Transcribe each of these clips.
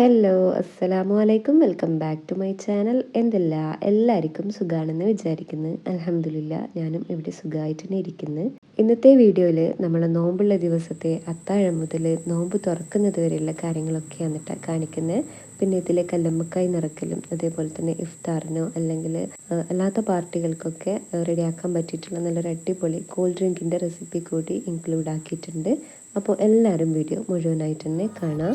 Hello അസ്സലാമു അലൈക്കും welcome back to my channel എന്തല്ല? എല്ലാവർക്കും സുഖാണെന്ന് വിചാരിക്കുന്നു. അലഹമില്ല ഞാനും ഇവിടെ സുഖമായിട്ട് തന്നെ ഇരിക്കുന്നു. ഇന്നത്തെ വീഡിയോയിൽ നമ്മൾ നോമ്പുള്ള ദിവസത്തെ അത്താഴം മുതൽ നോമ്പ് തുറക്കുന്നത് വരെയുള്ള കാര്യങ്ങളൊക്കെയാണ് കേട്ടോ കാണിക്കുന്നത് പിന്നെ ഇതിലെ കല്ലമ്മക്കായി നിറക്കലും അതേപോലെ തന്നെ ഇഫ്താറിനോ അല്ലെങ്കിൽ അല്ലാത്ത പാർട്ടികൾക്കൊക്കെ റെഡിയാക്കാൻ പറ്റിയിട്ടുള്ള നല്ലൊരു അടിപൊളി കൂൾ ഡ്രിങ്കിന്റെ റെസിപ്പി കൂടി ഇൻക്ലൂഡ് ആക്കിയിട്ടുണ്ട്. അപ്പോൾ എല്ലാവരും വീഡിയോ മുഴുവനായിട്ട് തന്നെ കാണാം.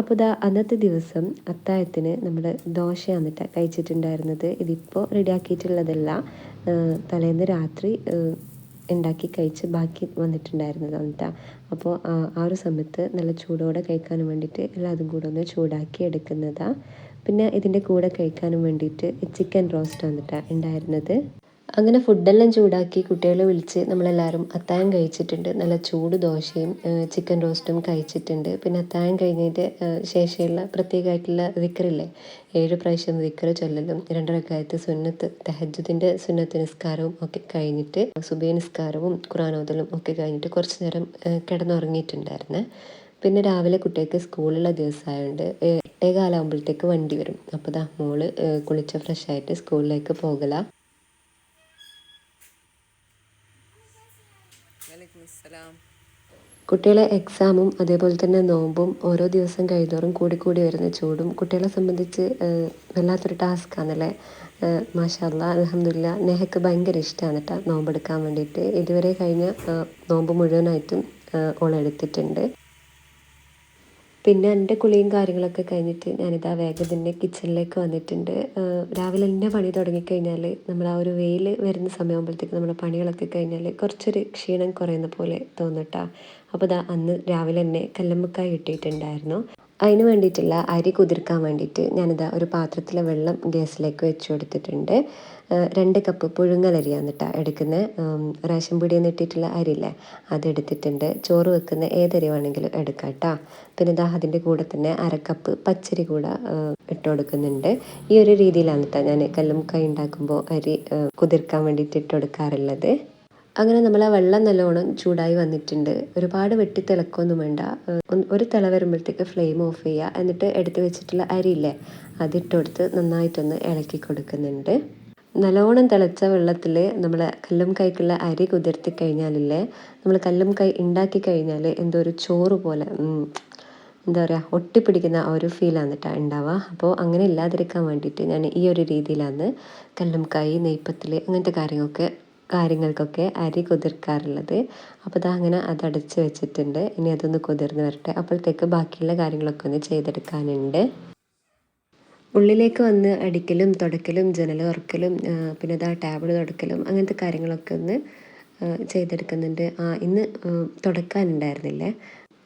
അപ്പോൾ ഇതാ അന്നത്തെ ദിവസം അത്താഴത്തിന് നമ്മൾ ദോശയാണ് കഴിച്ചിട്ടുണ്ടായിരുന്നത്. ഇതിപ്പോൾ റെഡിയാക്കിയിട്ടുള്ളതല്ല. തലേന്ന് രാത്രി ഉണ്ടാക്കി കഴിച്ച് ബാക്കി വന്നിട്ടുണ്ടായിരുന്നത് കേട്ടോ അപ്പോൾ ആ ഒരു സമയത്ത് നല്ല ചൂടോടെ കഴിക്കാൻ വേണ്ടിയിട്ട് എല്ലാതും കൂടെ ഒന്ന് ചൂടാക്കി എടുക്കുന്നതാണ് പിന്നെ ഇതിന്റെ കൂടെ കഴിക്കാനും വേണ്ടിയിട്ട് ചിക്കൻ റോസ്റ്റ് വന്നിട്ടാണ് ഉണ്ടായിരുന്നത്. അങ്ങനെ ഫുഡെല്ലാം ചൂടാക്കി കുട്ടികളെ വിളിച്ച് നമ്മളെല്ലാവരും അത്തായം കഴിച്ചിട്ടുണ്ട്. നല്ല ചൂട് ദോശയും ചിക്കൻ റോസ്റ്റും കഴിച്ചിട്ടുണ്ട്. പിന്നെ അത്തായം കഴിഞ്ഞതിന്റെ ശേഷമുള്ള പ്രത്യേകമായിട്ടുള്ള വിക്രില്ലേ ഏഴ് പ്രാവശ്യം വിക്ര ചൊല്ലലും രണ്ടരക്കാലത്ത് സുന്നത്ത് തെഹജുദിന്റെ സുന്നത്ത് നിസ്കാരവും ഒക്കെ കഴിഞ്ഞിട്ട് സുബൈ നിസ്കാരവും ഖുറാനോദലും ഒക്കെ കഴിഞ്ഞിട്ട് കുറച്ച് നേരം കിടന്നുറങ്ങിയിട്ടുണ്ടായിരുന്നേ. പിന്നെ രാവിലെ കുട്ടികൾക്ക് സ്കൂളുള്ള ദിവസമായതുകൊണ്ട് എട്ടേ കാലാകുമ്പോഴത്തേക്ക് വണ്ടി വരും. അപ്പോൾ ദാ മോൾ കുളിച്ച ഫ്രഷായിട്ട് സ്കൂളിലേക്ക് പോകല. കുട്ടികളെ എക്സാമും അതേപോലെ തന്നെ നോമ്പും ഓരോ ദിവസം കഴിഞ്ഞോറും കൂടി കൂടി വരുന്ന ചൂടും കുട്ടികളെ സംബന്ധിച്ച് വല്ലാത്തൊരു ടാസ്ക്കാണല്ലേ മാഷല്ല അലഹമില്ല നെഹക്ക് ഭയങ്കര ഇഷ്ടമാണ് കേട്ടോ നോമ്പെടുക്കാൻ വേണ്ടിയിട്ട്. ഇതുവരെ കഴിഞ്ഞ നോമ്പ് മുഴുവനായിട്ടും ഓളെടുത്തിട്ടുണ്ട്. പിന്നെ എന്റെ കുളിയും കാര്യങ്ങളൊക്കെ കഴിഞ്ഞിട്ട് ഞാനിതാ വേഗം തന്നെ കിച്ചണിലേക്ക് വന്നിട്ടുണ്ട്. രാവിലെ തന്നെ പണി തുടങ്ങിക്കഴിഞ്ഞാൽ നമ്മൾ ആ ഒരു വെയിൽ വരുന്ന സമയമാകുമ്പോഴത്തേക്ക് നമ്മുടെ പണികളൊക്കെ കഴിഞ്ഞാൽ കുറച്ചൊരു ക്ഷീണം കുറയുന്ന പോലെ തോന്നട്ടാ. അപ്പോൾ ഇതാ അന്ന് രാവിലെ തന്നെ കല്ലമ്മക്കായി കിട്ടിയിട്ടുണ്ടായിരുന്നു. അതിന് വേണ്ടിയിട്ടുള്ള അരി കുതിർക്കാൻ വേണ്ടിയിട്ട് ഞാനിതാ ഒരു പാത്രത്തിലെ വെള്ളം ഗ്യാസിലേക്ക് വെച്ച് കൊടുത്തിട്ടുണ്ട്. രണ്ട് കപ്പ് പുഴുങ്ങലരിയാണ് കേട്ടോ എടുക്കുന്ന റേഷൻ പീടിയിൽ നിന്ന് ഇട്ടിട്ടുള്ള അരിയില്ലേ അതെടുത്തിട്ടുണ്ട് ചോറ് വെക്കുന്ന ഏതരി വേണമെങ്കിലും എടുക്കാം കേട്ടോ പിന്നെ ഇതാ അതിന്റെ കൂടെ തന്നെ അരക്കപ്പ് പച്ചരി കൂടെ ഇട്ട് കൊടുക്കുന്നുണ്ട്. ഈ ഒരു രീതിയിലാണ് കേട്ടോ ഞാൻ കല്ലും കൈ ഉണ്ടാക്കുമ്പോൾ അരി കുതിർക്കാൻ വേണ്ടിയിട്ട് ഇട്ട് കൊടുക്കാറുള്ളത്. അങ്ങനെ നമ്മൾ ആ വെള്ളം നല്ലോണം ചൂടായി വന്നിട്ടുണ്ട്. ഒരുപാട് വെട്ടി തിളക്കൊന്നും വേണ്ട ഒരു തിള വരുമ്പോഴത്തേക്ക് ഫ്ലെയിം ഓഫ് ചെയ്യുക എന്നിട്ട് എടുത്ത് വെച്ചിട്ടുള്ള അരിയില്ലേ അതിട്ട് കൊടുത്ത് നന്നായിട്ടൊന്ന് ഇളക്കി കൊടുക്കുന്നുണ്ട്. നല്ലോണം തിളച്ച വെള്ളത്തിൽ നമ്മൾ കല്ലും കൈക്കുള്ള അരി കുതിർത്തി കഴിഞ്ഞാലില്ലേ നമ്മൾ കല്ലും കൈ ഉണ്ടാക്കി കഴിഞ്ഞാൽ എന്തോ ഒരു ചോറ് പോലെ എന്താ പറയുക ഒട്ടിപ്പിടിക്കുന്ന ആ ഒരു ഫീലാണ് കേട്ടോ ഉണ്ടാവുക അപ്പോൾ അങ്ങനെ ഇല്ലാതിരിക്കാൻ വേണ്ടിയിട്ട് ഞാൻ ഈ ഒരു രീതിയിലാണ് കല്ലും കൈ നെയ്പ്പത്തിൽ അങ്ങനത്തെ കാര്യങ്ങളൊക്കെ കാര്യങ്ങൾക്കൊക്കെ അരി കുതിർക്കാറുള്ളത്. അപ്പോൾ അത് അങ്ങനെ അതടച്ച് വെച്ചിട്ടുണ്ട്. ഇനി അതൊന്ന് കുതിർന്ന് വരട്ടെ. അപ്പോഴത്തേക്ക് ബാക്കിയുള്ള കാര്യങ്ങളൊക്കെ ഒന്ന് ചെയ്തെടുക്കാനുണ്ട്. ഉള്ളിലേക്ക് വന്ന് അടിക്കലും തുടക്കലും ജനൽ ഉറക്കലും പിന്നെ അതാ ടാബിൾ തുടക്കലും അങ്ങനത്തെ കാര്യങ്ങളൊക്കെ ഒന്ന് ചെയ്തെടുക്കുന്നുണ്ട്. ആ ഇന്ന് തുടക്കാനുണ്ടായിരുന്നില്ലേ.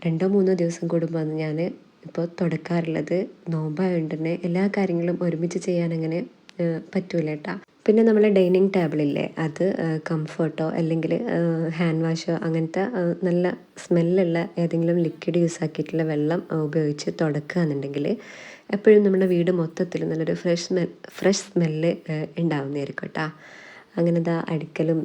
രണ്ടോ മൂന്നോ ദിവസം കൂടുമ്പോൾ ഞാൻ ഇപ്പോൾ തുടക്കാറുള്ളത്. നോമ്പായതുകൊണ്ട് തന്നെ എല്ലാ കാര്യങ്ങളും ഒരുമിച്ച് ചെയ്യാൻ അങ്ങനെ പറ്റൂല കേട്ടോ പിന്നെ നമ്മളെ ഡൈനിങ് ടേബിളില്ലേ? അത് കംഫർട്ടോ അല്ലെങ്കിൽ ഹാൻഡ് വാഷോ അങ്ങനത്തെ നല്ല സ്മെല്ലുള്ള ഏതെങ്കിലും ലിക്വിഡ് യൂസ് ആക്കിയിട്ടുള്ള വെള്ളം ഉപയോഗിച്ച് തുടക്കുകയാണെന്നുണ്ടെങ്കിൽ എപ്പോഴും നമ്മുടെ വീട് മൊത്തത്തിൽ നല്ലൊരു ഫ്രഷ് സ്മെൽ ഫ്രഷ് സ്മെല്ല് ഉണ്ടാവുന്നതായിരിക്കും കേട്ടോ അങ്ങനത്തെ അടിക്കലും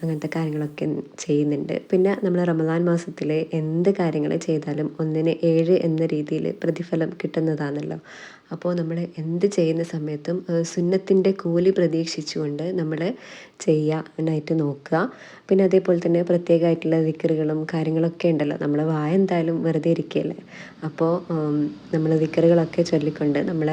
അങ്ങനത്തെ കാര്യങ്ങളൊക്കെ ചെയ്യുന്നുണ്ട്. പിന്നെ നമ്മൾ റമദാൻ മാസത്തിൽ എന്ത് കാര്യങ്ങൾ ചെയ്താലും ഒന്നിന് ഏഴ് എന്ന രീതിയിൽ പ്രതിഫലം കിട്ടുന്നതാണല്ലോ. അപ്പോൾ നമ്മൾ എന്ത് ചെയ്യുന്ന സമയത്തും സുന്നത്തിന്റെ കൂലി പ്രതീക്ഷിച്ചുകൊണ്ട് നമ്മൾ ചെയ്യാനായിട്ട് നോക്കുക. പിന്നെ അതേപോലെ തന്നെ പ്രത്യേകമായിട്ടുള്ള വിക്കറുകളും കാര്യങ്ങളൊക്കെ ഉണ്ടല്ലോ. നമ്മൾ വായ എന്തായാലും വെറുതെ ഇരിക്കുകയല്ലേ? അപ്പോൾ നമ്മൾ വിക്കറുകളൊക്കെ ചൊല്ലിക്കൊണ്ട് നമ്മൾ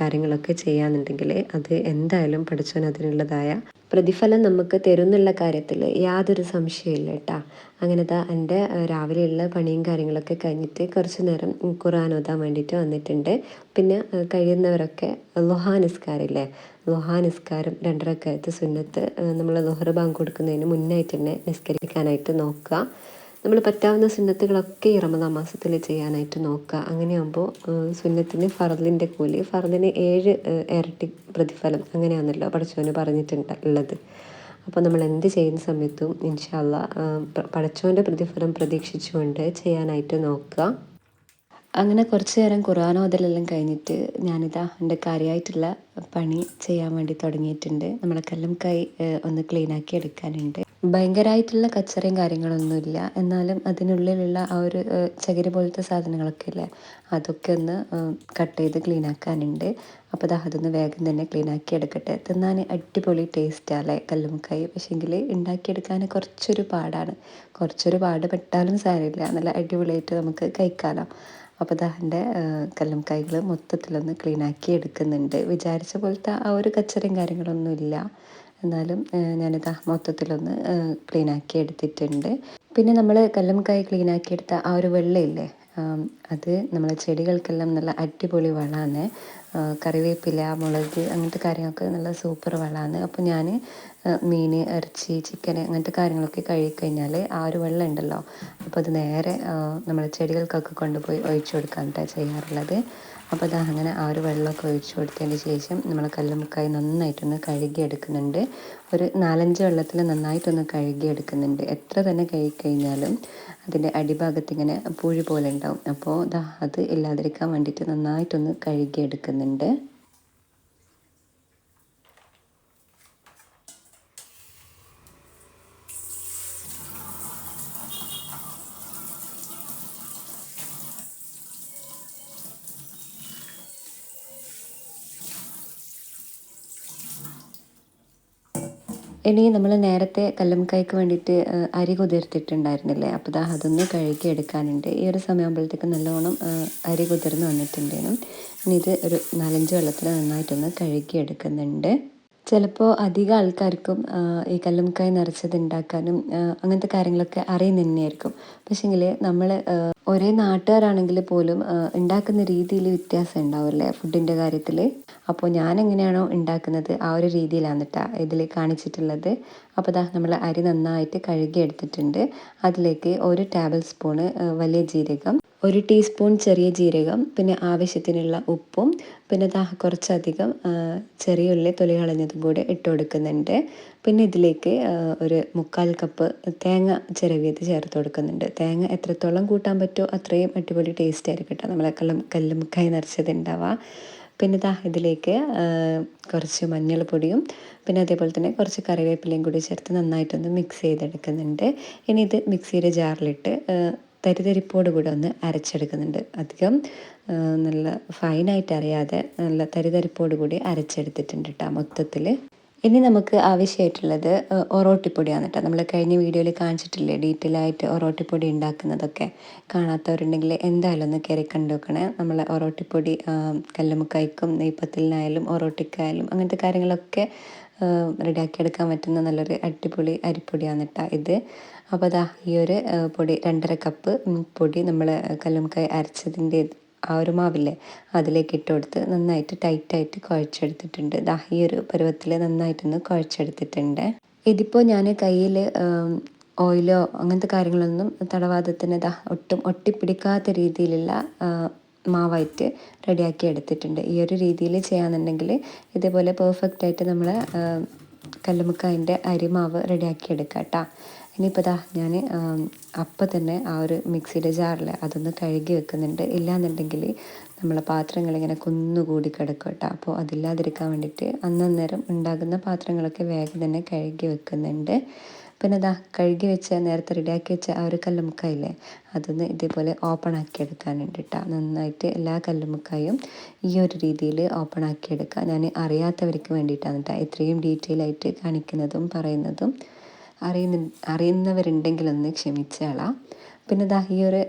കാര്യങ്ങളൊക്കെ ചെയ്യാന്നുണ്ടെങ്കിൽ അത് എന്തായാലും പഠിച്ചവൻ അതിനുള്ളതായ പ്രതിഫലം നമുക്ക് തരുന്നുള്ള കാര്യത്തിൽ യാതൊരു സംശയമില്ല കേട്ടോ അങ്ങനത്തെ എന്റെ രാവിലെയുള്ള പണിയും കാര്യങ്ങളൊക്കെ കഴിഞ്ഞിട്ട് കുറച്ച് നേരം ഖുർആൻ ഓതാൻ വേണ്ടിയിട്ട് വന്നിട്ടുണ്ട്. പിന്നെ കഴിയുന്നവരൊക്കെ ലുഹാ നിസ്കാരമില്ലേ? ലുഹാ നിസ്കാരം രണ്ടരക്കാലത്ത് സുന്നത്ത് നമ്മൾ ലുഹർ ബാങ്ക് കൊടുക്കുന്നതിന് മുന്നായിട്ട് തന്നെ നിസ്കരിക്കാനായിട്ട് നോക്കുക. നമ്മൾ പറ്റാവുന്ന സുന്നത്തുകളൊക്കെ ഈ റമദാൻ മാസത്തിൽ ചെയ്യാനായിട്ട് നോക്കുക. അങ്ങനെയാകുമ്പോൾ സുന്നത്തിന് ഫറലിന്റെ കൂലി ഫറലിന് ഏഴ് ഇരട്ടി പ്രതിഫലം അങ്ങനെയാണല്ലോ പഠിച്ചവന് ഉള്ളത്. അപ്പോൾ നമ്മൾ എന്ത് ചെയ്യുന്ന സമയത്തും ഇൻഷാല്ല പഠിച്ചവന്റെ പ്രതിഫലം പ്രതീക്ഷിച്ചുകൊണ്ട് ചെയ്യാനായിട്ട് നോക്കുക. അങ്ങനെ കുറച്ച് നേരം ഖുർആൻ ഓതലെല്ലാം കഴിഞ്ഞിട്ട് ഞാനിതാ എന്റെ കാര്യമായിട്ടുള്ള പണി ചെയ്യാൻ വേണ്ടി തുടങ്ങിയിട്ടുണ്ട്. നമ്മളെ കല്ലും കൈ ഒന്ന് ക്ലീനാക്കി എടുക്കാനുണ്ട്. ഭയങ്കരമായിട്ടുള്ള കച്ചറയും കാര്യങ്ങളൊന്നുമില്ല. എന്നാലും അതിനുള്ളിലുള്ള ആ ഒരു ചകിരി പോലത്തെ സാധനങ്ങളൊക്കെ ഇല്ലേ? അതൊക്കെ ഒന്ന് കട്ട് ചെയ്ത് ക്ലീൻ ആക്കാനുണ്ട് അപ്പോൾ ദാ അതൊന്ന് വേഗം തന്നെ ക്ലീൻ ആക്കി എടുക്കട്ടെ. തിന്നാൻ അടിപൊളി ടേസ്റ്റാണ് കല്ലുമുക്കായി പക്ഷേങ്കിൽ ഉണ്ടാക്കിയെടുക്കാൻ കുറച്ചൊരു പാടാണ്. കുറച്ചൊരു പാട് പെട്ടാലും സാരമില്ല. നല്ല അടിപൊളിയായിട്ട് നമുക്ക് കഴിക്കാമല്ലോ അപ്പോൾ അതിന്റെ കല്ലുംകായ്കൾ മൊത്തത്തിലൊന്ന് ക്ലീൻ ആക്കി എടുക്കുന്നുണ്ട്. വിചാരിച്ച പോലത്തെ ആ ഒരു കച്ചറയും കാര്യങ്ങളൊന്നുമില്ല. എന്നാലും ഞാനിതാ മൊത്തത്തിലൊന്ന് ക്ലീൻ ആക്കി എടുത്തിട്ടുണ്ട്. പിന്നെ നമ്മൾ കല്ലുംകായ് ക്ലീൻ ആക്കി എടുത്ത ആ ഒരു വെള്ളയില്ലേ അത് നമ്മളെ ചെടികൾക്കെല്ലാം നല്ല അടിപൊളി വളമാണ്. കറിവേപ്പില മുളക് അങ്ങനത്തെ കാര്യങ്ങളൊക്കെ നല്ല സൂപ്പർ വളമാണ്. അപ്പോൾ ഞാൻ മീൻ ഇറച്ചി ചിക്കൻ അങ്ങനത്തെ കാര്യങ്ങളൊക്കെ കഴുകിക്കഴിഞ്ഞാൽ ആ ഒരു വെള്ളം ഉണ്ടല്ലോ അപ്പോൾ അത് നേരെ നമ്മൾ ചെടികൾക്കൊക്കെ കൊണ്ടുപോയി ഒഴിച്ചു കൊടുക്കാനായിട്ടാണ് ചെയ്യാറുള്ളത്. അപ്പോൾ അത് അങ്ങനെ ആ ഒരു വെള്ളമൊക്കെ ഒഴിച്ചു കൊടുത്തതിന് ശേഷം നമ്മൾ കല്ലുമുക്കായി നന്നായിട്ടൊന്ന് കഴുകിയെടുക്കുന്നുണ്ട്. ഒരു നാലഞ്ച് വെള്ളത്തിൽ നന്നായിട്ടൊന്ന് കഴുകിയെടുക്കുന്നുണ്ട്. എത്ര തന്നെ കഴുകി കഴിഞ്ഞാലും അതിന്റെ അടിഭാഗത്ത് ഇങ്ങനെ പുഴി പോലെ ഉണ്ടാവും. അപ്പോൾ അത് ഇല്ലാതിരിക്കാൻ വേണ്ടിയിട്ട് നന്നായിട്ടൊന്ന് കഴുകി ഇനി നമ്മൾ നേരത്തെ കല്ലംകായ്ക്ക് വേണ്ടിയിട്ട് അരി കുതിർത്തിട്ടുണ്ടായിരുന്നില്ലേ? അപ്പോൾ ദാ അതൊന്ന് കഴുകി എടുക്കാനുണ്ട്. ഈ ഒരു സമയമാകുമ്പോഴത്തേക്ക് നല്ലോണം അരി കുതിർന്ന് വന്നിട്ടുണ്ടേനും ഇനി ഇത് ഒരു നാലഞ്ച് വെള്ളത്തിൽ നന്നായിട്ടൊന്ന് കഴുകി എടുക്കുന്നുണ്ട്. ചിലപ്പോൾ അധികം ആൾക്കാർക്കും ഈ കല്ലുംകായ് നിറച്ചത് ഉണ്ടാക്കാനും അങ്ങനത്തെ കാര്യങ്ങളൊക്കെ അറിയുന്ന തന്നെയായിരിക്കും. പക്ഷേങ്കിൽ നമ്മൾ ഒരേ നാട്ടുകാരാണെങ്കിൽ പോലും ഉണ്ടാക്കുന്ന രീതിയിൽ വ്യത്യാസം ഉണ്ടാവില്ലേ ഫുഡിന്റെ കാര്യത്തിൽ അപ്പോൾ ഞാൻ എങ്ങനെയാണോ ഉണ്ടാക്കുന്നത് ആ ഒരു രീതിയിലാണ് കേട്ടോ ഇതിൽ കാണിച്ചിട്ടുള്ളത്. അപ്പോൾ ദാ നമ്മൾ അരി നന്നായിട്ട് കഴുകി എടുത്തിട്ടുണ്ട് അതിലേക്ക് ഒരു ടേബിൾ സ്പൂണ് വലിയ ജീരകം ഒരു ടീസ്പൂൺ ചെറിയ ജീരകം പിന്നെ ആവശ്യത്തിനുള്ള ഉപ്പും പിന്നെ ദാ കുറച്ചധികം ചെറിയ ഉള്ളി തൊലി കളഞ്ഞതും കൂടെ ഇട്ട് കൊടുക്കുന്നുണ്ട്. പിന്നെ ഇതിലേക്ക് ഒരു മുക്കാൽ കപ്പ് തേങ്ങ ചിരവിയത് ചേർത്ത് കൊടുക്കുന്നുണ്ട്. തേങ്ങ എത്രത്തോളം കൂട്ടാൻ പറ്റുമോ അത്രയും അടിപൊളി ടേസ്റ്റ് ആയിരിക്കും കേട്ടോ നമ്മളെ കല്ലും കല്ലുമുക്കായി നിറച്ചത് ഉണ്ടാവുക. പിന്നെ ദാ ഇതിലേക്ക് കുറച്ച് മഞ്ഞൾപ്പൊടിയും പിന്നെ അതേപോലെ തന്നെ കുറച്ച് കറിവേപ്പിലയും കൂടി ചേർത്ത് നന്നായിട്ടൊന്ന് മിക്സ് ചെയ്തെടുക്കുന്നുണ്ട്. ഇനി ഇത് മിക്സിയുടെ ജാറിലിട്ട് തരിതരിപ്പോട് കൂടെ ഒന്ന് അരച്ചെടുക്കുന്നുണ്ട്. അധികം നല്ല ഫൈനായിട്ട് അറിയാതെ നല്ല തരിതരിപ്പോട് കൂടി അരച്ചെടുത്തിട്ടുണ്ട് കേട്ടോ മൊത്തത്തിൽ ഇനി നമുക്ക് ആവശ്യമായിട്ടുള്ളത് ഒറോട്ടിപ്പൊടിയാണ് കേട്ടോ നമ്മൾ കഴിഞ്ഞ വീഡിയോയിൽ കാണിച്ചിട്ടില്ലേ ഡീറ്റെയിൽ ആയിട്ട് ഒറോട്ടിപ്പൊടി ഉണ്ടാക്കുന്നതൊക്കെ. കാണാത്തവരുണ്ടെങ്കിൽ എന്തായാലും ഒന്ന് കയറി കണ്ടുവെക്കണേ നമ്മൾ ഒറോട്ടിപ്പൊടി കല്ലുമുക്കായ്ക്കും നെയ്പ്പത്തിലിനായാലും ഒറോട്ടിക്കായാലും അങ്ങനത്തെ കാര്യങ്ങളൊക്കെ റെഡിയാക്കിയെടുക്കാൻ പറ്റുന്ന നല്ലൊരു അടിപൊളി അരിപ്പൊടിയാണ് കേട്ടോ ഇത്. അപ്പോൾ അതാ ഈ ഒരു പൊടി രണ്ടര കപ്പ് പൊടി നമ്മൾ കല്ലുമുക്കായ് അരച്ചതിന്റെ ആ ഒരു മാവില്ലേ അതിലേക്ക് ഇട്ട് കൊടുത്ത് നന്നായിട്ട് ടൈറ്റായിട്ട് കുഴച്ചെടുത്തിട്ടുണ്ട്. ദാ ഈ ഒരു പരുവത്തിൽ നന്നായിട്ടൊന്ന് കുഴച്ചെടുത്തിട്ടുണ്ട്. ഇതിപ്പോൾ ഞാൻ കയ്യിൽ ഓയിലോ അങ്ങനത്തെ കാര്യങ്ങളൊന്നും തടവാദത്തിന് ദാ ഒട്ടും ഒട്ടിപ്പിടിക്കാത്ത രീതിയിലുള്ള മാവായിട്ട് റെഡിയാക്കി എടുത്തിട്ടുണ്ട്. ഈ ഒരു രീതിയിൽ ചെയ്യാന്നുണ്ടെങ്കിൽ ഇതേപോലെ പെർഫെക്റ്റായിട്ട് നമ്മൾ കല്ലുമുക്കായന്റെ അരിമാവ് റെഡിയാക്കി എടുക്കാം കേട്ടോ ഇനിയിപ്പോൾ ഇതാ ഞാൻ അപ്പം തന്നെ ആ ഒരു മിക്സിയുടെ ജാറിൽ അതൊന്ന് കഴുകി വെക്കുന്നുണ്ട്. ഇല്ലാന്നുണ്ടെങ്കിൽ നമ്മളെ പാത്രങ്ങൾ ഇങ്ങനെ കുന്നുകൂടി കിടക്കും കേട്ടോ. അപ്പോൾ അതില്ലാതിരിക്കാൻ വേണ്ടിയിട്ട് അന്നേരം ഉണ്ടാകുന്ന പാത്രങ്ങളൊക്കെ വേഗം തന്നെ കഴുകി വെക്കുന്നുണ്ട്. പിന്നെ ഇതാ കഴുകി വെച്ച നേരത്തെ റെഡിയാക്കി വെച്ച ആ ഒരു കല്ലുമുക്കായില്ലേ അതൊന്ന് ഇതേപോലെ ഓപ്പൺ ആക്കി എടുക്കാനുണ്ട് കേട്ടോ. നന്നായിട്ട് എല്ലാ കല്ലുമുക്കായും ഈ ഒരു രീതിയിൽ ഓപ്പൺ ആക്കി എടുക്കുക ഞാൻ അറിയാത്തവർക്ക് വേണ്ടിയിട്ടാണ് കേട്ടോ ഇത്രയും ഡീറ്റെയിൽ ആയിട്ട് കാണിക്കുന്നതും പറയുന്നതും. അറിയുന്ന അറിയുന്നവരുണ്ടെങ്കിലൊന്ന് ക്ഷമിച്ചാളാം. പിന്നെ ദാ ഈ ഒരു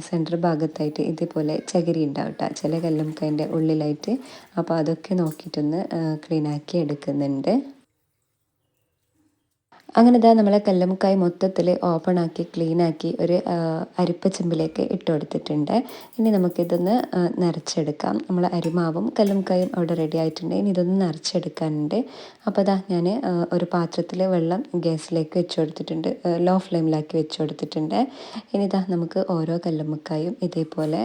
സെന്റർ ഭാഗത്തായിട്ട് ഇതേപോലെ ചകിരി ഉണ്ടാവും കേട്ടോ ചില കല്ലുമുക്കതിന്റെ ഉള്ളിലായിട്ട്. അപ്പോൾ അതൊക്കെ നോക്കിയിട്ടൊന്ന് ക്ലീനാക്കി എടുക്കുന്നുണ്ട്. അങ്ങനെ ഇതാ നമ്മളെ കല്ലുമുക്കായി മൊത്തത്തിൽ ഓപ്പൺ ആക്കി ക്ലീൻ ആക്കി ഒരു അരിപ്പച്ചെമ്പിലേക്ക് ഇട്ട് കൊടുത്തിട്ടുണ്ട്. ഇനി നമുക്കിതൊന്ന് നിറച്ചെടുക്കാം നമ്മൾ അരിമാവും കല്ലുമുക്കായും അവിടെ റെഡി ആയിട്ടുണ്ട്. ഇനി ഇതൊന്ന് നിറച്ചെടുക്കാനുണ്ട് അപ്പോൾ അതാ ഞാൻ ഒരു പാത്രത്തിൽ വെള്ളം ഗ്യാസിലേക്ക് വെച്ച് കൊടുത്തിട്ടുണ്ട്. ലോ ഫ്ലെയിമിലാക്കി വെച്ച് കൊടുത്തിട്ടുണ്ട്. ഇനി ഇതാ നമുക്ക് ഓരോ കല്ലുമുക്കായും ഇതേപോലെ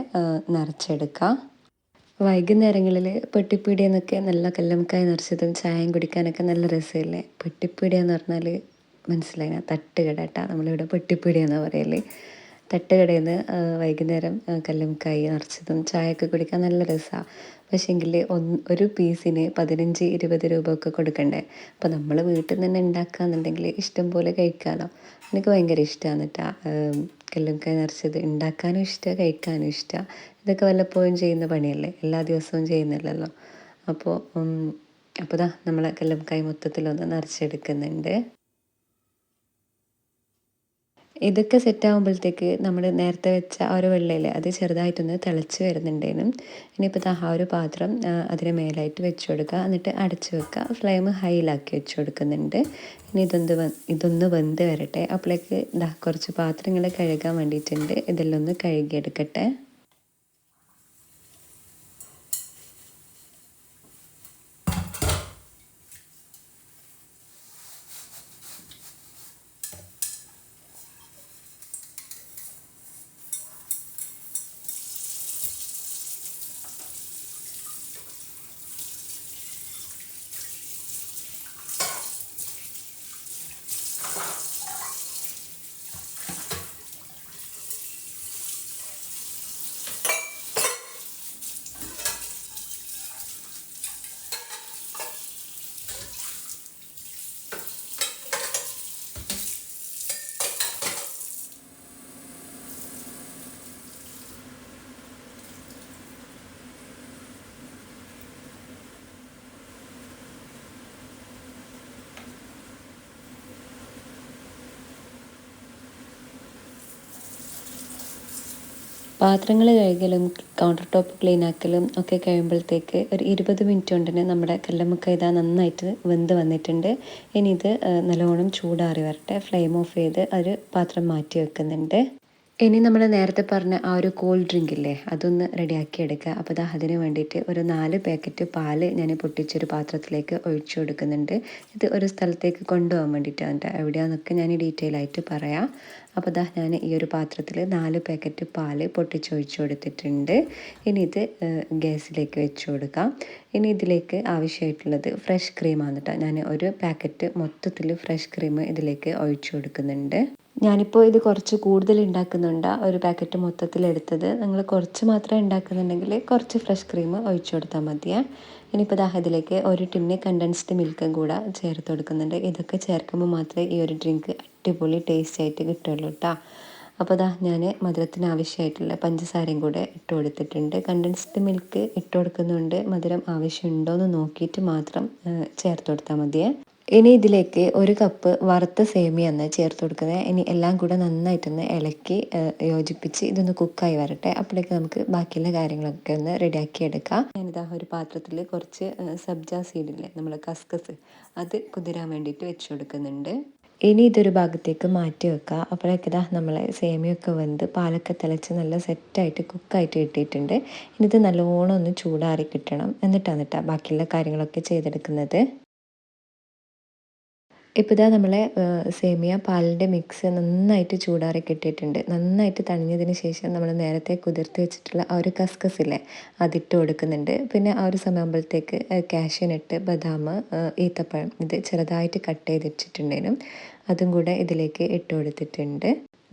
നിറച്ചെടുക്കാം വൈകുന്നേരങ്ങളിൽ പെട്ടിപ്പീടിയെന്നൊക്കെ നല്ല കല്ലമക്കായ നിറച്ചതും ചായയും കുടിക്കാനൊക്കെ നല്ല രസമല്ലേ? പെട്ടിപ്പീടിയെന്ന് പറഞ്ഞാൽ മനസ്സിലായി തട്ടുകട കേട്ടോ നമ്മളിവിടെ പെട്ടിപ്പീടി എന്ന് പറയല്ലേ തട്ടുകടയിൽ നിന്ന് വൈകുന്നേരം കല്ലുമുക്കായി നിറച്ചതും ചായയൊക്കെ കുടിക്കാൻ നല്ല രസമാണ് പക്ഷേങ്കിൽ ഒന്ന് ഒരു പീസിന് പതിനഞ്ച് ഇരുപത് രൂപ ഒക്കെ കൊടുക്കണ്ടേ? അപ്പോൾ നമ്മൾ വീട്ടിൽ നിന്ന് തന്നെ ഉണ്ടാക്കുകയെന്നുണ്ടെങ്കിൽ ഇഷ്ടം പോലെ കഴിക്കാമല്ലോ എനിക്ക് ഭയങ്കര ഇഷ്ടമാണ് കേട്ടോ കല്ലുമുക്കായി നിറച്ചത് ഉണ്ടാക്കാനും ഇഷ്ടമാണ് കഴിക്കാനും ഇഷ്ടമാണ് ഇതൊക്കെ വല്ലപ്പോഴും ചെയ്യുന്ന പണിയല്ലേ? എല്ലാ ദിവസവും ചെയ്യുന്നില്ലല്ലോ അപ്പോൾ അപ്പോൾ ദാ നമ്മളെ കല്ലുമുക്കായി മൊത്തത്തിലൊന്ന് നിറച്ചെടുക്കുന്നുണ്ട്. ഇതൊക്കെ സെറ്റ് ആകുമ്പോഴത്തേക്ക് നമ്മൾ നേരത്തെ വെച്ച ആ ഒരു വെള്ളയിൽ അത് ചെറുതായിട്ടൊന്ന് തിളച്ച് വരുന്നുണ്ടേനും. ഇനിയിപ്പോൾ ആ ഒരു പാത്രം അതിന് മേലായിട്ട് വെച്ച് കൊടുക്കുക എന്നിട്ട് അടച്ച് വെക്കുക ഫ്ലെയിം ഹൈയിലാക്കി വെച്ച് കൊടുക്കുന്നുണ്ട്. ഇനി ഇതൊന്ന് ഇതൊന്ന് വെന്ത് വരട്ടെ. അപ്പോഴേക്ക് ഇതാ കുറച്ച് പാത്രങ്ങൾ കഴുകാൻ വേണ്ടിയിട്ടുണ്ട്. ഇതെല്ലാം ഒന്ന് കഴുകിയെടുക്കട്ടെ. പാത്രങ്ങൾ കഴുകലും കൗണ്ടർ ടോപ്പ് ക്ലീൻ ആക്കലും ഒക്കെ കഴിയുമ്പോഴത്തേക്ക് ഒരു ഇരുപത് മിനിറ്റ് കൊണ്ട് തന്നെ നമ്മുടെ കല്ലമ്മക്ക ഇതാ നന്നായിട്ട് വെന്ത് വന്നിട്ടുണ്ട്. ഇനി ഇത് നല്ലോണം ചൂടാറി വരട്ടെ. ഫ്ലെയിം ഓഫ് ചെയ്ത് ഒരു പാത്രം മാറ്റി വെക്കുന്നുണ്ട്. ഇനി നമ്മൾ നേരത്തെ പറഞ്ഞ ആ ഒരു കോൾഡ് ഡ്രിങ്ക് ഇല്ലേ അതൊന്ന് റെഡിയാക്കി എടുക്കുക. അപ്പോൾ ദാ അതിന് വേണ്ടിയിട്ട് ഒരു നാല് പാക്കറ്റ് പാൽ ഞാൻ പൊട്ടിച്ചൊരു പാത്രത്തിലേക്ക് ഒഴിച്ചു കൊടുക്കുന്നുണ്ട്. ഇത് ഒരു സ്ഥലത്തേക്ക് കൊണ്ടുപോകാൻ വേണ്ടിയിട്ടാണ് എവിടെയാണെന്നൊക്കെ ഞാൻ ഡീറ്റെയിൽ ആയിട്ട് പറയാം. അപ്പോൾ ദാ ഞാൻ ഈ ഒരു പാത്രത്തിൽ നാല് പാക്കറ്റ് പാൽ പൊട്ടിച്ചൊഴിച്ചു കൊടുത്തിട്ടുണ്ട്. ഇനി ഇത് ഗ്യാസിലേക്ക് വെച്ച് കൊടുക്കാം. ഇനി ഇതിലേക്ക് ആവശ്യമായിട്ടുള്ളത് ഫ്രഷ് ക്രീമാണ് കേട്ടോ ഞാൻ ഒരു പാക്കറ്റ് മൊത്തത്തിൽ ഫ്രഷ് ക്രീം ഇതിലേക്ക് ഒഴിച്ചു കൊടുക്കുന്നുണ്ട്. ഞാനിപ്പോൾ ഇത് കുറച്ച് കൂടുതൽ ഉണ്ടാക്കുന്നുണ്ട് ഒരു പാക്കറ്റ് മൊത്തത്തിൽ എടുത്തത്. നിങ്ങൾ കുറച്ച് മാത്രം ഉണ്ടാക്കുന്നുണ്ടെങ്കിൽ കുറച്ച് ഫ്രഷ് ക്രീം ഒഴിച്ചു കൊടുത്താൽ മതിയേ. ഇനിയിപ്പോൾ ദാഹത്തിലേക്ക് ഒരു ടിന്നെ കണ്ടൻസ്ഡ് മിൽക്കും കൂടെ ചേർത്ത് കൊടുക്കുന്നുണ്ട്. ഇതൊക്കെ ചേർക്കുമ്പോൾ മാത്രമേ ഈ ഒരു ഡ്രിങ്ക് അടിപൊളി ടേസ്റ്റ് ആയിട്ട് കിട്ടുള്ളൂ കേട്ടോ അപ്പോൾ ദാ ഞാൻ മധുരത്തിന് ആവശ്യമായിട്ടുള്ള പഞ്ചസാരയും കൂടെ ഇട്ട് കൊടുത്തിട്ടുണ്ട്. കണ്ടൻസ്ഡ് മിൽക്ക് ഇട്ട് കൊടുക്കുന്നുണ്ട്. മധുരം ആവശ്യമുണ്ടോ എന്ന് നോക്കിയിട്ട് മാത്രം ചേർത്ത് കൊടുത്താൽ മതിയേ. ഇനി ഇതിലേക്ക് ഒരു കപ്പ് വറുത്ത സേമിയ ഒന്ന് ചേർത്ത് കൊടുക്കുന്നത്. ഇനി എല്ലാം കൂടെ നന്നായിട്ടൊന്ന് ഇളക്കി യോജിപ്പിച്ച് ഇതൊന്ന് കുക്കായി വരട്ടെ. അപ്പോഴേക്ക് നമുക്ക് ബാക്കിയുള്ള കാര്യങ്ങളൊക്കെ ഒന്ന് റെഡിയാക്കി എടുക്കാം. ഞാനിതാ ഒരു പാത്രത്തിൽ കുറച്ച് സബ്ജ സീഡില്ലേ നമ്മൾ കസ്കസ് അത് കുതിരാൻ വേണ്ടിയിട്ട് വെച്ച് കൊടുക്കുന്നുണ്ട്. ഇനി ഇതൊരു ഭാഗത്തേക്ക് മാറ്റി വെക്കുക അപ്പോഴേക്ക് ഇതാ നമ്മളെ സേമിയൊക്കെ വെന്ത് പാലൊക്കെ തിളച്ച് നല്ല സെറ്റായിട്ട് കുക്കായിട്ട് കിട്ടിയിട്ടുണ്ട്. ഇനി ഇത് നല്ലോണം ഒന്ന് ചൂടാറി കിട്ടണം. എന്നിട്ടാണ് ബാക്കിയുള്ള കാര്യങ്ങളൊക്കെ ചെയ്തെടുക്കുന്നത്. ഇപ്പോൾ ഇതാ നമ്മളെ സേമിയ പാലിന്റെ മിക്സ് നന്നായിട്ട് ചൂടാറി കിട്ടിയിട്ടുണ്ട്. നന്നായിട്ട് തണിഞ്ഞതിന് ശേഷം നമ്മൾ നേരത്തെ കുതിർത്ത് വെച്ചിട്ടുള്ള ആ ഒരു കസ്കസില്ലേ അതിട്ട് കൊടുക്കുന്നുണ്ട്. പിന്നെ ആ ഒരു സമയമാകുമ്പോഴത്തേക്ക് കാഷ്യനട്ട് ബദാം ഈത്തപ്പഴം ഇത് ചെറുതായിട്ട് കട്ട് ചെയ്ത് വെച്ചിട്ടുണ്ടേനും അതും കൂടെ ഇതിലേക്ക് ഇട്ട് കൊടുത്തിട്ടുണ്ട്.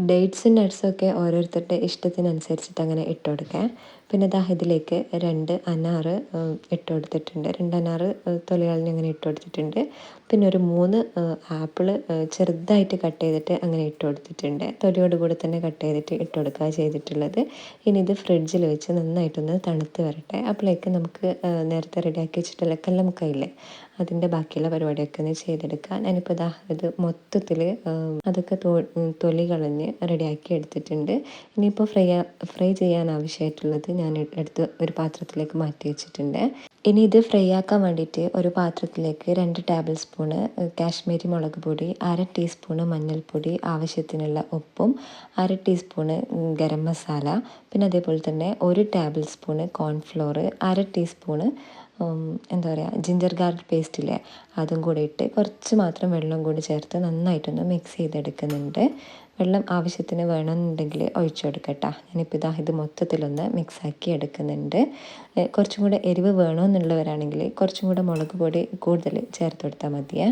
ഡേറ്റ്സും ഒക്കെ ഓരോരുത്തരുടെ ഇഷ്ടത്തിനനുസരിച്ചിട്ട് അങ്ങനെ ഇട്ട് കൊടുക്കാം. പിന്നെ ദാ ഇതിലേക്ക് രണ്ട് അനാറ് ഇട്ട് കൊടുത്തിട്ടുണ്ട്. രണ്ട് അനാറ് തൊലികളിന് അങ്ങനെ ഇട്ട് കൊടുത്തിട്ടുണ്ട്. പിന്നെ ഒരു മൂന്ന് ആപ്പിൾ ചെറുതായിട്ട് കട്ട് ചെയ്തിട്ട് അങ്ങനെ ഇട്ട് കൊടുത്തിട്ടുണ്ട്. തൊലിയോട് കൂടെ തന്നെ കട്ട് ചെയ്തിട്ട് ഇട്ട് കൊടുക്കുക ചെയ്തിട്ടുള്ളത്. ഇനി ഇത് ഫ്രിഡ്ജിൽ വെച്ച് നന്നായിട്ടൊന്ന് തണുത്ത് വരട്ടെ. അപ്പോഴേക്ക് നമുക്ക് നേരത്തെ റെഡിയാക്കി വെച്ചിട്ടുള്ള കല്ലമുക്കയില്ലേ അതിന്റെ ബാക്കിയുള്ള പരിപാടിയൊക്കെ ഒന്ന് ചെയ്തെടുക്കാം. ഞാനിപ്പോൾ ഇതാ ഇത് മൊത്തത്തിൽ അതൊക്കെ തൊലി കളഞ്ഞ് റെഡിയാക്കി എടുത്തിട്ടുണ്ട്. ഇനിയിപ്പോൾ ഫ്രൈ ഫ്രൈ ചെയ്യാൻ ആവശ്യമായിട്ടുള്ളത് ഞാൻ എടുത്ത് ഒരു പാത്രത്തിലേക്ക് മാറ്റി വെച്ചിട്ടുണ്ട്. ഇനി ഇത് ഫ്രൈ ആക്കാൻ വേണ്ടിയിട്ട് ഒരു പാത്രത്തിലേക്ക് രണ്ട് ടേബിൾ സ്പൂണ് കാശ്മീരി മുളക് പൊടി അര ടീസ്പൂണ് മഞ്ഞൾപ്പൊടി ആവശ്യത്തിനുള്ള ഉപ്പും അര ടീസ്പൂണ് ഗരം മസാല പിന്നെ അതേപോലെ തന്നെ ഒരു ടേബിൾ സ്പൂണ് കോൺഫ്ലോർ അര ടീസ്പൂണ് എന്താ പറയുക ജിഞ്ചർ ഗാർലിക് പേസ്റ്റില്ലേ അതും കൂടി ഇട്ട് കുറച്ച് മാത്രം വെള്ളം കൂടി ചേർത്ത് നന്നായിട്ടൊന്ന് മിക്സ് ചെയ്തെടുക്കുന്നുണ്ട്. വെള്ളം ആവശ്യത്തിന് വേണമെന്നുണ്ടെങ്കിൽ ഒഴിച്ചു കൊടുക്കട്ടോ ഞാനിപ്പോൾ ഇതാ ഇത് മൊത്തത്തിലൊന്ന് മിക്സാക്കി എടുക്കുന്നുണ്ട്. കുറച്ചും കൂടെ എരിവ് വേണമെന്നുള്ളവരാണെങ്കിൽ കുറച്ചും കൂടെ മുളക് പൊടി കൂടുതൽ ചേർത്ത് കൊടുത്താൽ മതിയേ.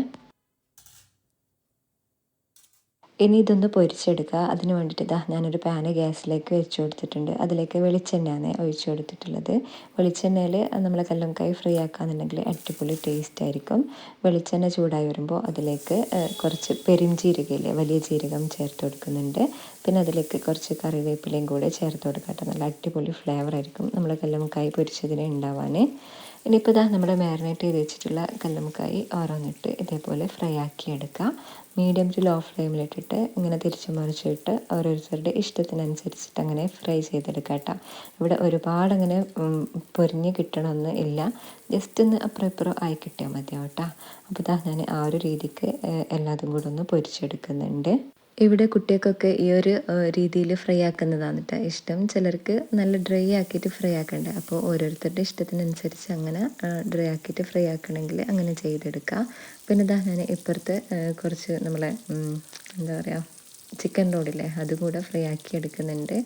ഇനി ഇതൊന്ന് പൊരിച്ചെടുക്കുക. അതിന് വേണ്ടിയിട്ട് ഇതാ ഞാനൊരു പാന് ഗ്യാസിലേക്ക് വെച്ച് കൊടുത്തിട്ടുണ്ട്. അതിലേക്ക് വെളിച്ചെണ്ണയാണ് ഒഴിച്ച് കൊടുത്തിട്ടുള്ളത്. വെളിച്ചെണ്ണയിൽ നമ്മൾ കല്ലംകായ് ഫ്രീ ആക്കുകയെന്നുണ്ടെങ്കിൽ അടിപൊളി ടേസ്റ്റ് ആയിരിക്കും. വെളിച്ചെണ്ണ ചൂടായി വരുമ്പോൾ അതിലേക്ക് കുറച്ച് പെരിഞ്ചീരകയില്ലേ വലിയ ജീരകം ചേർത്ത് കൊടുക്കുന്നുണ്ട്. പിന്നെ അതിലേക്ക് കുറച്ച് കറിവേപ്പിലയും കൂടെ ചേർത്ത് കൊടുക്കട്ടെ നല്ല അടിപൊളി ഫ്ലേവർ ആയിരിക്കും നമ്മൾ കല്ലംകായ് പൊരിച്ചതിന് ഉണ്ടാവാൻ ഇനിയിപ്പോൾ ഇതാ നമ്മുടെ മാരിനേറ്റ് ചെയ്ത് വെച്ചിട്ടുള്ള കല്ലമുക്കായി ഓരോന്നിട്ട് ഇതേപോലെ ഫ്രൈ ആക്കി മീഡിയം ടു ലോ ഫ്ലെയിമിലിട്ടിട്ട് ഇങ്ങനെ തിരിച്ചു മറിച്ചിട്ട് ഓരോരുത്തരുടെ ഇഷ്ടത്തിനനുസരിച്ചിട്ട് അങ്ങനെ ഫ്രൈ ചെയ്തെടുക്കുക കേട്ടോ ഇവിടെ ഒരുപാട് അങ്ങനെ പൊരിഞ്ഞ് കിട്ടണമെന്ന് ഇല്ല. ജസ്റ്റ് ഒന്ന് അപ്പുറം ഇപ്പുറം ആയി കിട്ടിയാൽ മതിയാവും കേട്ടോ അപ്പോൾ ഇതാ ഞാൻ ആ ഒരു രീതിക്ക് എല്ലാതും കൂടെ ഒന്ന് പൊരിച്ചെടുക്കുന്നുണ്ട്. ഇവിടെ കുട്ടികൾക്കൊക്കെ ഈ ഒരു രീതിയിൽ ഫ്രൈ ആക്കുന്നതാണ് കേട്ടോ ഇഷ്ടം. ചിലർക്ക് നല്ല ഡ്രൈ ആക്കിയിട്ട് ഫ്രൈ ആക്കണ്ടേ. അപ്പോൾ ഓരോരുത്തരുടെ ഇഷ്ടത്തിനനുസരിച്ച് അങ്ങനെ ഡ്രൈ ആക്കിയിട്ട് ഫ്രൈ ആക്കണമെങ്കിൽ അങ്ങനെ ചെയ്തെടുക്കുക പിന്നെ ഇതാ ഞാൻ ഇപ്പുറത്തെ കുറച്ച് നമ്മളെ എന്താ പറയുക ചിക്കൻ റോഡില്ലേ അതും കൂടെ ഫ്രൈ ആക്കി എടുക്കുന്നുണ്ട്.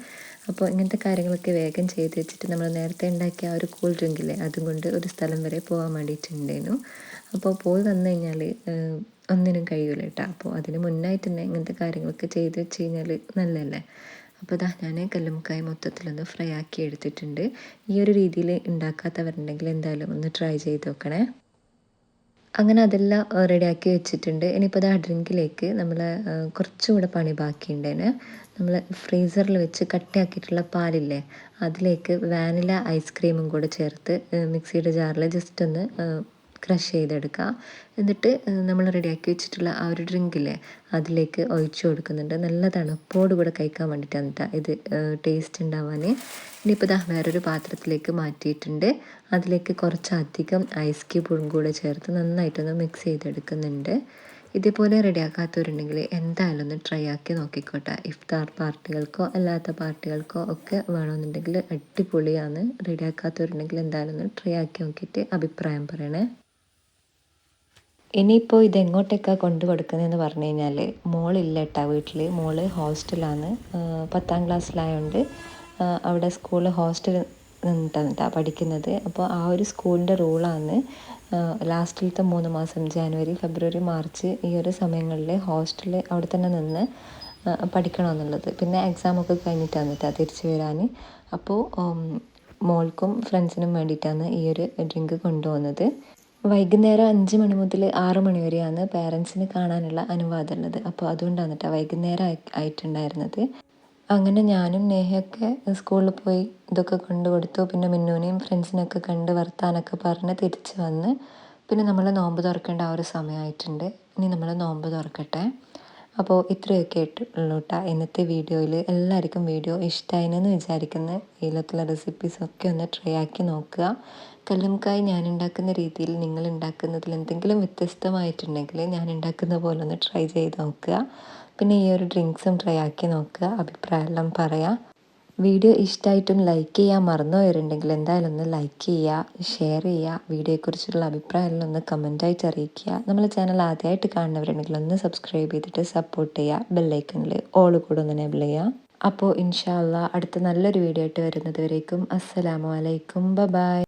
അപ്പോൾ ഇങ്ങനത്തെ കാര്യങ്ങളൊക്കെ വേഗം ചെയ്ത് വെച്ചിട്ട് നമ്മൾ നേരത്തെ ഉണ്ടാക്കിയ ആ ഒരു കൂൾ ഡ്രിങ്കില്ലേ അതും കൊണ്ട് ഒരു സ്ഥലം വരെ പോകാൻ വേണ്ടിയിട്ടുണ്ടായിരുന്നു. അപ്പോൾ പോയി വന്നു കഴിഞ്ഞാൽ ഒന്നിനും കഴിയൂല കേട്ടോ അപ്പോൾ അതിന് മുന്നായിട്ട് തന്നെ ഇങ്ങനത്തെ കാര്യങ്ങളൊക്കെ ചെയ്ത് വെച്ച് കഴിഞ്ഞാൽ നല്ലതല്ലേ? അപ്പോൾ ഇതാ ഞാൻ കല്ലുമുക്കായ മൊത്തത്തിലൊന്ന് ഫ്രൈ ആക്കി എടുത്തിട്ടുണ്ട്. ഈ ഒരു രീതിയിൽ ഉണ്ടാക്കാത്തവരുണ്ടെങ്കിൽ എന്തായാലും ഒന്ന് ട്രൈ ചെയ്ത് നോക്കണേ. അങ്ങനെ അതെല്ലാം റെഡിയാക്കി വെച്ചിട്ടുണ്ട്. ഇനിയിപ്പോൾ അത് ആ ഡ്രിങ്കിലേക്ക് നമ്മൾ കുറച്ചും കൂടെ പണി ബാക്കിയുണ്ടേന്. നമ്മൾ ഫ്രീസറിൽ വെച്ച് കട്ടിയാക്കിയിട്ടുള്ള പാലില്ലേ അതിലേക്ക് വാനില ഐസ്ക്രീമും കൂടെ ചേർത്ത് മിക്സിയുടെ ജാറിൽ ജസ്റ്റ് ഒന്ന് ക്രഷ് ചെയ്തെടുക്കുക. എന്നിട്ട് നമ്മൾ റെഡിയാക്കി വെച്ചിട്ടുള്ള ആ ഒരു ഡ്രിങ്കില്ലേ അതിലേക്ക് ഒഴിച്ചു കൊടുക്കുന്നുണ്ട്. നല്ല തണുപ്പോട് കൂടെ കഴിക്കാൻ വേണ്ടിയിട്ടാണ് കേട്ടോ ഇത് ടേസ്റ്റ് ഉണ്ടാവാൻ ഇനിയിപ്പോൾ ഇതാ വേറൊരു പാത്രത്തിലേക്ക് മാറ്റിയിട്ടുണ്ട്. അതിലേക്ക് കുറച്ചധികം ഐസ് ക്യൂബും കൂടെ ചേർത്ത് നന്നായിട്ടൊന്ന് മിക്സ് ചെയ്തെടുക്കുന്നുണ്ട്. ഇതേപോലെ റെഡിയാക്കാത്തവരുണ്ടെങ്കിൽ എന്തായാലും ഒന്ന് ട്രൈ ആക്കി നോക്കിക്കോട്ടെ. ഇഫ്താർ പാർട്ടികൾക്കോ അല്ലാത്ത പാർട്ടികൾക്കോ ഒക്കെ വേണമെന്നുണ്ടെങ്കിൽ അടിപൊളിയാണ്. റെഡിയാക്കാത്തവരുണ്ടെങ്കിൽ എന്തായാലും ഒന്ന് ട്രൈ ആക്കി നോക്കിയിട്ട് അഭിപ്രായം പറയണേ. ഇനിയിപ്പോൾ ഇതെങ്ങോട്ടേക്കാണ് കൊണ്ടു കൊടുക്കുന്നതെന്ന് പറഞ്ഞു കഴിഞ്ഞാൽ മോളില്ല കേട്ടോ വീട്ടിൽ മോൾ ഹോസ്റ്റലാണ്. പത്താം ക്ലാസ്സിലായതുകൊണ്ട് അവിടെ സ്കൂൾ ഹോസ്റ്റൽ നിന്നിട്ടാണ് പഠിക്കുന്നത്. അപ്പോൾ ആ ഒരു സ്കൂളിന്റെ റൂളാണ് ലാസ്റ്റിലത്തെ മൂന്ന് മാസം ജാനുവരി ഫെബ്രുവരി മാർച്ച് ഈ ഒരു സമയങ്ങളിൽ ഹോസ്റ്റലിൽ അവിടെ തന്നെ നിന്ന് പഠിക്കണമെന്നുള്ളത്. പിന്നെ എക്സാമൊക്കെ കഴിഞ്ഞിട്ടാണ് കേട്ടോ തിരിച്ചു വരാൻ അപ്പോൾ മോൾക്കും ഫ്രണ്ട്സിനും വേണ്ടിയിട്ടാണ് ഈ ഒരു ഡ്രിങ്ക് കൊണ്ടുപോകുന്നത്. വൈകുന്നേരം അഞ്ച് മണി മുതൽ ആറ് മണി വരെയാണ് പേരൻസിന് കാണാനുള്ള അനുവാദം ഉള്ളത്. അപ്പോൾ അതുകൊണ്ടാണ് കേട്ടോ വൈകുന്നേരം ആയിട്ടുണ്ടായിരുന്നത്. അങ്ങനെ ഞാനും നേഹയൊക്കെ സ്കൂളിൽ പോയി ഇതൊക്കെ കൊണ്ടു കൊടുത്തു. പിന്നെ മിന്നൂനെയും ഫ്രണ്ട്സിനൊക്കെ കണ്ട് വർത്താനൊക്കെ പറഞ്ഞ് തിരിച്ച് വന്ന് പിന്നെ നമ്മൾ നോമ്പ് തുറക്കേണ്ട ആ ഒരു സമയമായിട്ടുണ്ട്. ഇനി നമ്മൾ നോമ്പ് തുറക്കട്ടെ. അപ്പോൾ ഇത്രയൊക്കെ ഉള്ളൂ കേട്ടോ ഇന്നത്തെ വീഡിയോയിൽ എല്ലാവർക്കും വീഡിയോ ഇഷ്ടമായിനെന്ന് വിചാരിക്കുന്ന. ഇതിലൊക്കെയുള്ള റെസിപ്പീസൊക്കെ ഒന്ന് ട്രൈ ആക്കി നോക്കുക. കല്ലുംകായ് ഞാൻ ഉണ്ടാക്കുന്ന രീതിയിൽ നിങ്ങൾ ഉണ്ടാക്കുന്നതിൽ എന്തെങ്കിലും വ്യത്യസ്തമായിട്ടുണ്ടെങ്കിൽ ഞാൻ ഉണ്ടാക്കുന്ന പോലെ ഒന്ന് ട്രൈ ചെയ്ത് നോക്കുക. പിന്നെ ഈ ഒരു ഡ്രിങ്ക്സും ട്രൈ ആക്കി നോക്കുക. അഭിപ്രായമെല്ലാം പറയാം. വീഡിയോ ഇഷ്ടമായിട്ടും ലൈക്ക് ചെയ്യാൻ മറന്നുപോയിട്ടുണ്ടെങ്കിൽ എന്തായാലും ഒന്ന് ലൈക്ക് ചെയ്യുക ഷെയർ ചെയ്യുക വീഡിയോയെക്കുറിച്ചുള്ള അഭിപ്രായമെല്ലാം ഒന്ന് കമന്റായിട്ട് അറിയിക്കുക. നമ്മളെ ചാനൽ ആദ്യമായിട്ട് കാണുന്നവരുണ്ടെങ്കിൽ ഒന്ന് സബ്സ്ക്രൈബ് ചെയ്തിട്ട് സപ്പോർട്ട് ചെയ്യുക ബെല്ലൈക്കണിൽ ഓൾ കൂടെ ഒന്ന് എനേബിൾ ചെയ്യുക അപ്പോൾ ഇൻഷാല്ല അടുത്ത നല്ലൊരു വീഡിയോ ആയിട്ട് വരുന്നത് വരേക്കും. അസ്സലാമു അലൈക്കും. ബ ബായ്